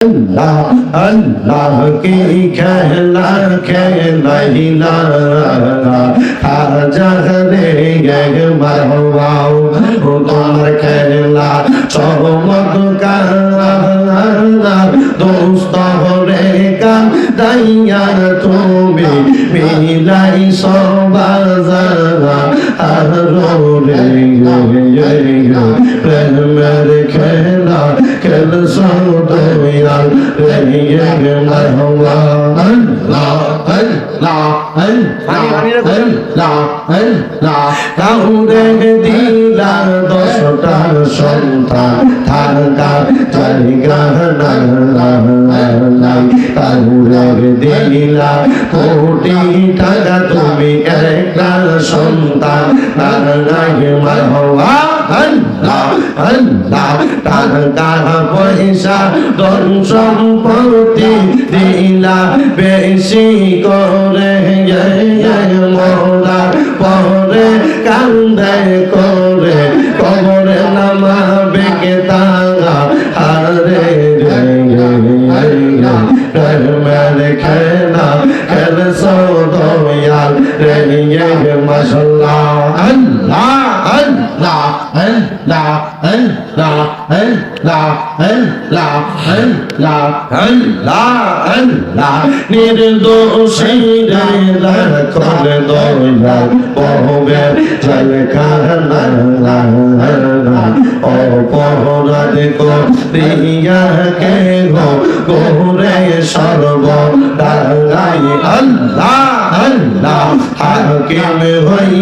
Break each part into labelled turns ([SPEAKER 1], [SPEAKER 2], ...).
[SPEAKER 1] अल्लाह अल्लाह की खेला खेला खाजा रे गे मरवाओ তোমার খেলা চমৎকার দোস্ত রে কাম দাইয়া তুমি মিলাই সবাজারা আর রে کل سعود ویران رہیے گے مرحولا اللہ اللہ اللہ اللہ اللہ তাহুরের দিলার দশটার সন্তান থাকার চারিগার তাহুরের দিলার কোটি টাকা তুমি একটার সন্তান তার নাগে মার হওয়া আল্লাহ আল্লাহ টাকা ধন সম্পত্তি দিলা বেশি করে মোলা পরে কান্দে করে কবরে নামাবে কে তাঙ্গা হারে খেলা খেল সদয়াল রে মাসাল্লাহ আল্লাহ আল্লাহ আল্লাহ আল্লাহ আল্লাহ আল্লাহ আল্লাহ আল্লাহ আল্লাহ নির্দোষী রে রাখল দয়াল পহবে জল কারনা অপরাধ করিয়া কে গো গোরে সর্ব দাঁড়াই আল্লাহ আল্লাহ হাকিম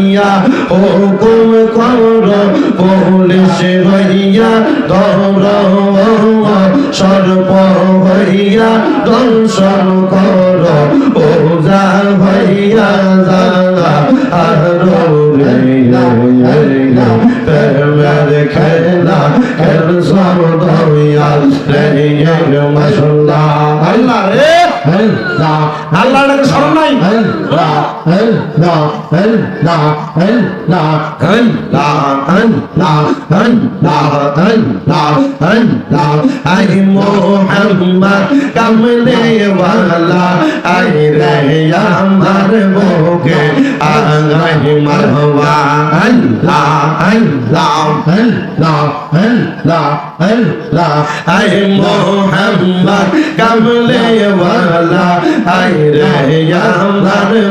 [SPEAKER 1] হইয়া হুকুম কর পুলিশ হইয়া ধর সর্ব হইয়া দর্শন কর, ওজা হইয়া যা আর খেলা খেল সব দয়াল রে রে আল্লাহ ডাকে স্মরণ নাই আই মোহাম্মদ কমলে ওয়ালা আই রে আমার বুকে আগাই মারওয়া আল্লাহ আল্লাহ আল্লাহ আল্লাহ আল্লাহ আই মোহাম্মদ কমলে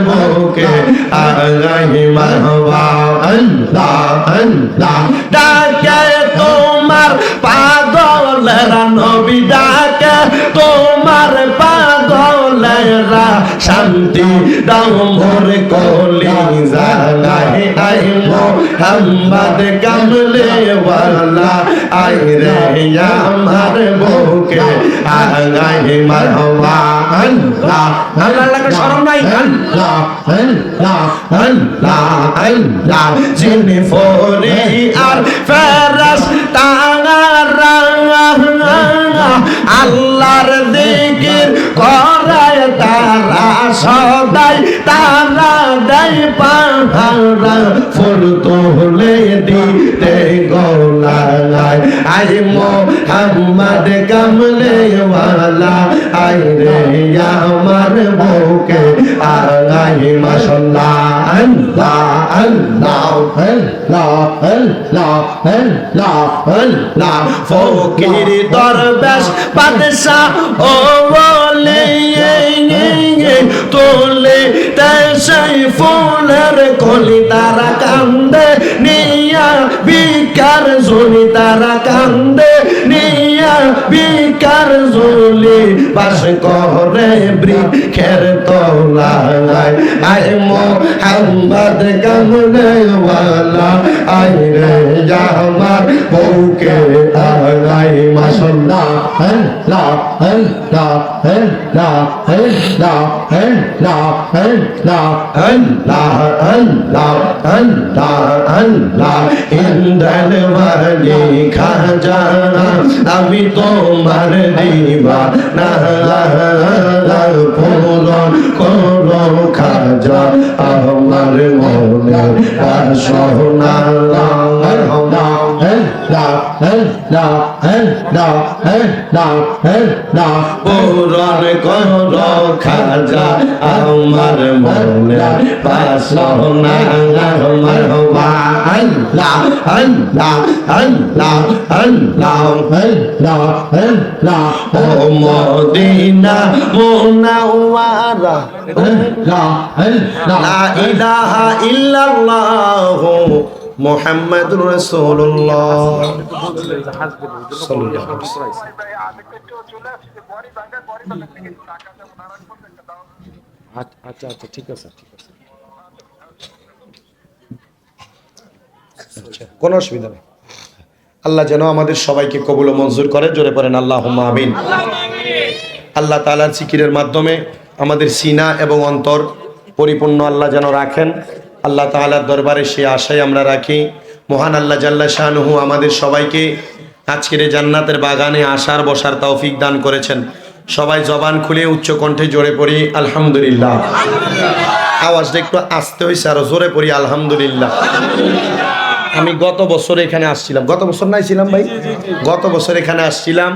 [SPEAKER 1] মুখে আলাই মারবা আল্লাহ আল্লাহ ডাকে তোমার পাগলের পাগলেরা শান্তি দাও মোর কলি জাগাই আই মোহাম্মদ কামলে ওয়ালা, আই রে আমার বুকে আগাই মারওয়া। আল্লাহ আল্লাহ লাগে শরম নাই। আল্লাহ আল্লাহ আর ফেরাস তারা আল্লাহর দিকির করায় তারা সদাই, তারা দেয় পাহারা। ফুল তোলে দিতে গোলায় আই মোহাম্মদ কামলে রে আমার আল্লাহ আল্লাহ আল্লাহ ফকির দরবেশ বাদশা, ও তোলে তাই ফুলের কলি তারা কান্দে, নিয়া বিকার জনি তারা কান্দে বিকার জলি বাস করে বৃক্ষের তলায়। আয় মোহাম্মদ কামনে ওয়ালা আয় রে আমার বউকে। মাশাল্লাহ আল্লাহ আল্লাহ আল্লাহ আল্লাহ আল্লাহ আল্লাহ আল্লাহ আল্লাহ আল্লাহ আল্লাহ ইন্দ্রন বালি খাজা আমি তোমার দিবা না পূরণ করো খাজা আমার মনে সোনা পূরণ কর খাজা আমার মনে বাসনা আমার হওয়া আল্লাহ আল্লাহ আল্লাহ আল্লাহ ও মদিনা মুনাওয়ারা লা ইলাহা ইল্লাল্লাহ আলাইহি ওয়াসাল্লাম।
[SPEAKER 2] আচ্ছা আচ্ছা ঠিক আছে ঠিক আছে।
[SPEAKER 1] কোনো অসুবিধা নেই। আল্লাহ যেন আমাদের সবাইকে কবুল ও মঞ্জুর করে। জোরে পড়েন আল্লাহ আমিন। আল্লাহ তালার সিকিরের মাধ্যমে আমাদের সিনা এবং অন্তর পরিপূর্ণ আল্লাহ যেন রাখেন। আল্লাহ তাআলার দরবারে সে আশাই আমরা রাখি। মহান আল্লাহ জাল্লা শাহনুহু আমাদের সবাইকে আজকের জান্নাতের বাগানে আসার বসার তৌফিক দান করেছেন। সবাই জবান খুলে উচ্চ কণ্ঠে জোরে পড়ি, আলহামদুলিল্লাহ। আওয়াজটা একটু আসতে হয়েছে আরও জোরে পড়ি, আলহামদুলিল্লাহ। আমি গত বছর এখানে আসছিলাম। গত বছর নাই ছিলাম ভাই? গত বছর এখানে আসছিলাম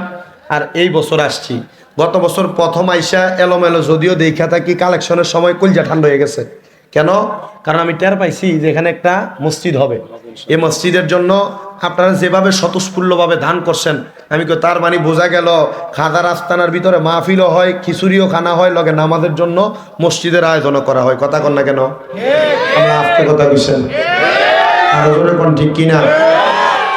[SPEAKER 1] আর এই বছর আসছি। গত বছর প্রথম আইসা এলোমেলো যদিও দেখা থাকি, কালেকশনের সময় কলজা ঠান্ডা হয়ে গেছে। কেন? কারণ আমি টের পাইছি যে এখানে একটা মসজিদ হবে। এই মসজিদের জন্য আপনারা যেভাবে স্বতঃস্ফূর্তভাবে দান করছেন, আমি কই তার মানে বোঝা গেল খাদার আস্তানার ভিতরে মাহফিলও হয়, খিচুড়িও খানা হয়, লগে নামাজের জন্য মসজিদের আয়োজনও করা হয়। কথা কন না কেন? আমরা কথা কোন, ঠিক কিনা?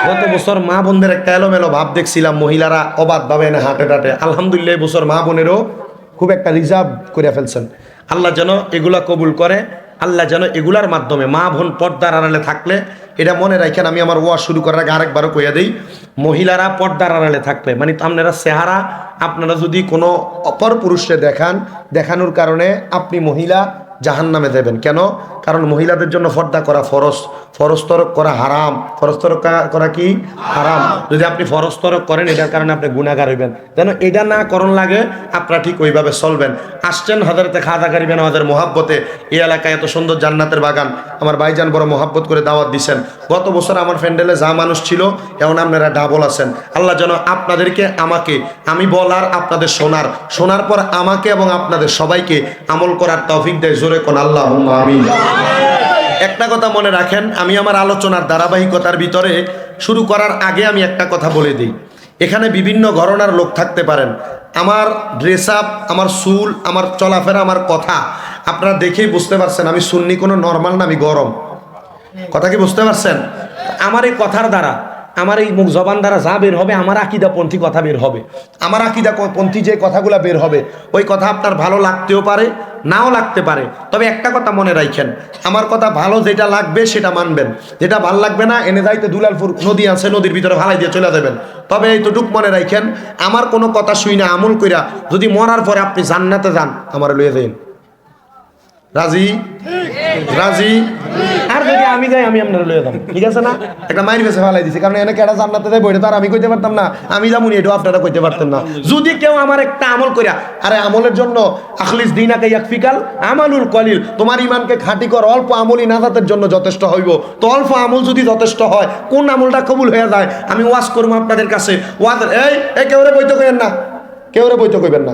[SPEAKER 1] গত বছর মা বোনদের একটা এলোমেলো ভাব দেখছিলাম, মহিলারা অবাধ ভাবে না হাটে টাটে। আলহামদুলিল্লাহ বছর মা বোনেরও খুব একটা রিজার্ভ করে ফেলছেন। আল্লাহ যেন এগুলা কবুল করে। আল্লাহ যেন এগুলার মাধ্যমে মা বোন পর্দার আড়ালে থাকলে, এটা মনে রাখেন, আমি আমার ওয়া শুরু করার আগে আরেকবারও কইয়া দিই, মহিলারা পর্দার আড়ালে থাকলে মানে আপনারা চেহারা, আপনারা যদি কোনো অপর পুরুষে দেখান, দেখানোর কারণে আপনি মহিলা জাহান নামে দেবেন কেন? কারণ মহিলাদের জন্য ফর্দা করা ফরস তরক করা হারাম। তরক করা কি? হারাম। যদি আপনি তরক করেন, এটার কারণে আপনি গুণাগার হইবেন। যেন এটা না করণ লাগে, আপনারা ঠিক ওইভাবে চলবেন। আসছেন হাজারেতে খাদা কারিবেন আমাদের মহাব্বতে। এই এলাকায় এত সুন্দর জান্নাতের বাগান। আমার ভাইজান বড় মহাব্বত করে দাওয়াত দিছেন। গত বছর আমার ফ্যান্ডেলে যা মানুষ ছিল এমন আপনারা ডাবল আছেন। আল্লাহ যেন আপনাদেরকে, আমাকে, আমি বলার, আপনাদের শোনার। শোনার পর আমাকে এবং আপনাদের সবাইকে আমল করার তৌফিক দেয়। জোরে কোন আল্লাহ আমিন। একটা কথা মনে রাখেন আমি আমার আলোচনার ধারাবাহিকতার ভিতরে শুরু করার আগে আমি একটা কথা বলে দিই। এখানে বিভিন্ন ঘরনার লোক থাকতে পারেন। আমার ড্রেস আপ আমার চুল আমার চলাফেরা আমার কথা আপনারা দেখেই বুঝতে পারছেন আমি শুননি কোনো নর্মাল না আমি গরম। কথা কি বুঝতে পারছেন? আমার এই কথার দ্বারা আমার এই মুখ জবান দ্বারা যা বের হবে, আমার আকিদা পন্থী কথা বের হবে। আমার আকিদা পন্থী যে কথাগুলো বের হবে, ওই কথা আপনার ভালো লাগতেও পারে, নাও লাগতে পারে। তবে একটা কথা মনে রাখেন আমার কথা ভালো যেটা লাগবে সেটা মানবেন। যেটা ভালো লাগবে না, এনে যাইতে দুলালপুর নদী আছে, নদীর ভিতরে ভালাই দিয়ে চলে যাবেন। তবে এইটুক মনে রাখেন আমার কোনো কথা শুই না, আমল কইরা যদি মরার পরে আপনি জান্নাতে যান, আমার লয়ে দেন রাজি? রাজি? আর যদি আমি যাই আমি আপনার লয়ে যাব। ঠিক আছে না? একটা মাইর বেছে ফেলাই দিছি কারণ এনে জান্নাতে যাই বইটা তার আমি কইতে পারতাম না। আমি যাব নি এটাও আপনারা কইতে পারতেন না। যদি কেউ আমার একটা আমল আরে আমলের জন্য আখলিস দিনাকে ইয়াকফিকাল আমালুল কলিল তোমার ইমানকে খাঁটি কর অল্প আমলই নাজাতের জন্য যথেষ্ট হইব। তো অল্প আমল যদি যথেষ্ট হয় কোন আমলটা কবুল হয়ে যায়? আমি ওয়াজ করব আপনাদের কাছে। ওয়াজ এই এই কেউ রে বইতে কইবেন না। কেউ রে বইতে কইবেন না।